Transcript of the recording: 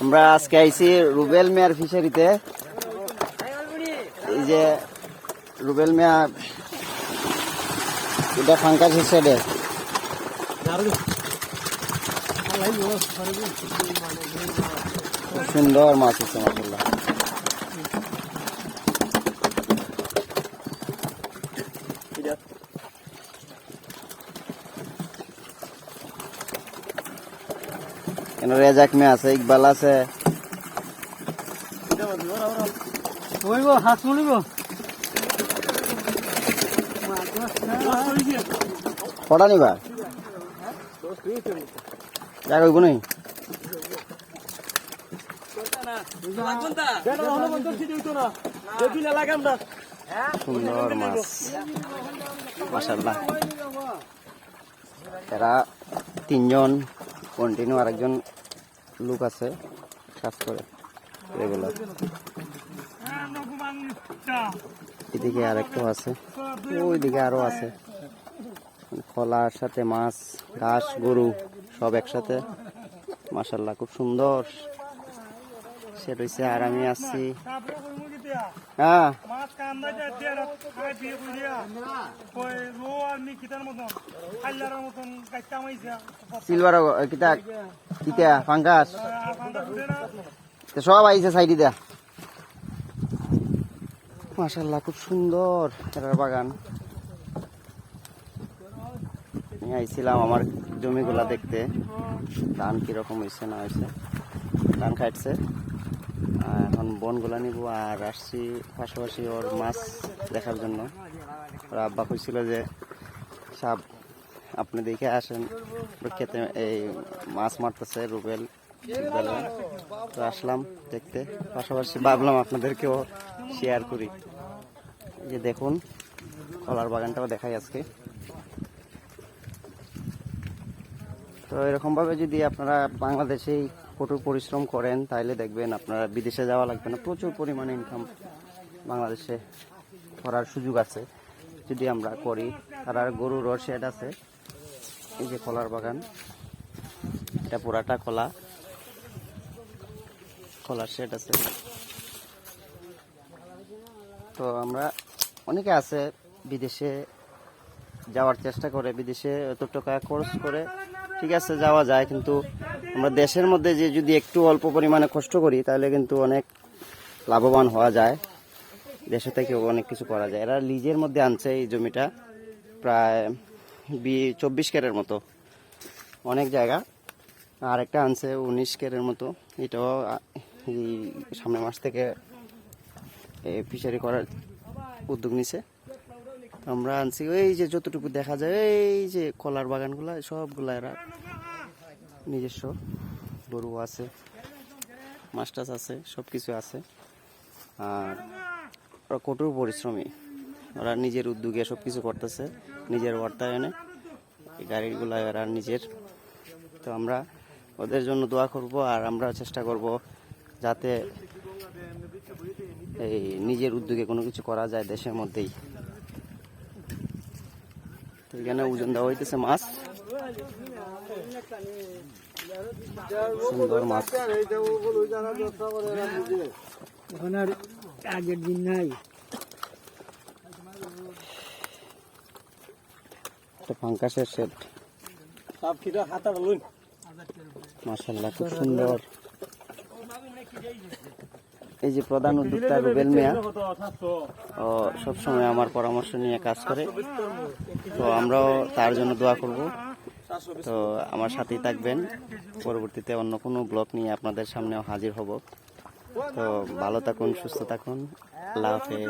আমরা আজকে আইছি রুবেল মিয়ার ফিশারিতে এই যে রুবেল মিয়া, এটা ফাঙ্কাস সুন্দর মাছ হচ্ছে মাসাল্লাহ কেন রেজাক মেয়ে আছে ইকবাল আছে। কটা নিবা যা কইব নাই সুন্দর মাছ। মাসাল্লাহ এরা তিনজন। কন্টিনিউ আরেকজন লোক আছে, কাজ করে রেগুলার এদিকে আরেকটাও আছে, ওইদিকে আরও আছে। খোলার সাথে মাছ, ঘাস, গরু, সব একসাথে। মাসাল্লাহ খুব সুন্দর। সে রয়েছে আর আমি আসছি হ্যাঁ। মাছ কান্দা যায় দেড় খাই বিয়ে করিয়া ওই রো আর মি কিতার মতন খাইলার মতন গাইতে আমাইছে সিলভার কিতা? ফাঙ্গাস? তো সব আইছে সাইডে দেয়া। মাশাল্লাহ খুব সুন্দর খেলার বাগান। আইছিলাম আমার জমিগুলা দেখতে। ধান কীরকম হয়েছে না হয়েছে ধান খাইছে। আর এখন বনগুলা নিব আর আসছি পাশাপাশি ওর মাছ দেখার জন্য। ওর আব্বা কইছিল যে সাপ আপনি দেখে আসেন। খেতে এই মাছ মারতেছে রুবেল রুবেল। তো আসলাম দেখতে। পাশাপাশি ভাবলাম আপনাদেরকেও শেয়ার করি। যে দেখুন, কলার বাগানটাও দেখাই আজকে। তো এরকমভাবে যদি আপনারা বাংলাদেশেই কঠোর পরিশ্রম করেন তাহলে দেখবেন আপনারা বিদেশে যাওয়া লাগবে না। প্রচুর পরিমাণে ইনকাম বাংলাদেশে করার সুযোগ আছে, যদি আমরা করি। তার গরুর শেড আছে, এই যে কলার বাগান। এটা পুরাটা কলা। কলার শেড আছে। তো আমরা অনেকে আছে বিদেশে যাওয়ার চেষ্টা করে, বিদেশে এত টাকা খরচ করে, ঠিক আছে, যাওয়া যায়, কিন্তু আমরা দেশের মধ্যে যে যদি একটু অল্প পরিমাণে কষ্ট করি, তাহলে কিন্তু অনেক লাভবান হওয়া যায়। দেশে থেকে অনেক কিছু করা যায়। এরা লিজের মধ্যে আনছে এই জমিটা, প্রায় বি, চব্বিশ কেরের মতো। অনেক জায়গা। আর একটা আনছে উনিশ কেরের মতো। এটাও এই সামনের মাস থেকে ফিশারি করার উদ্যোগ নিছে। আমরা আনছি। ওই যে যতটুকু দেখা যায়, এই যে কলার বাগানগুলা, সবগুলা এরা নিজস্ব গরু আছে মাছ আছে সব কিছু আছে। আর ওরা কঠোর পরিশ্রমী। ওরা নিজের উদ্যোগে সব কিছু করতেছে, নিজের অর্থায়নে এই গাড়িগুলা এরা নিজের। তো আমরা ওদের জন্য দোয়া করব আর আমরা চেষ্টা করব যাতে এই নিজের উদ্যোগে কোনো কিছু করা যায় দেশের মধ্যেই। তো এখানে ওজন দেওয়া হইতেছে মাছ। সুন্দর মাছ। এখন আর আগের দিন নাই। ফাঙ্কাসের সেট সব কিটা হাতা বলুন মাশাল্লাহ খুব সুন্দর। এই যে প্রধান উদ্যোক্তা রুবেল মিয়া ও সবসময় আমার পরামর্শ নিয়ে কাজ করে। তো আমরাও তার জন্য দোয়া করব। তো আমার সাথেই থাকবেন। পরবর্তীতে অন্য কোনো ব্লগ নিয়ে আপনাদের সামনেও হাজির হব। তো ভালো থাকুন, সুস্থ থাকুন। আল্লাহ হাফেজ।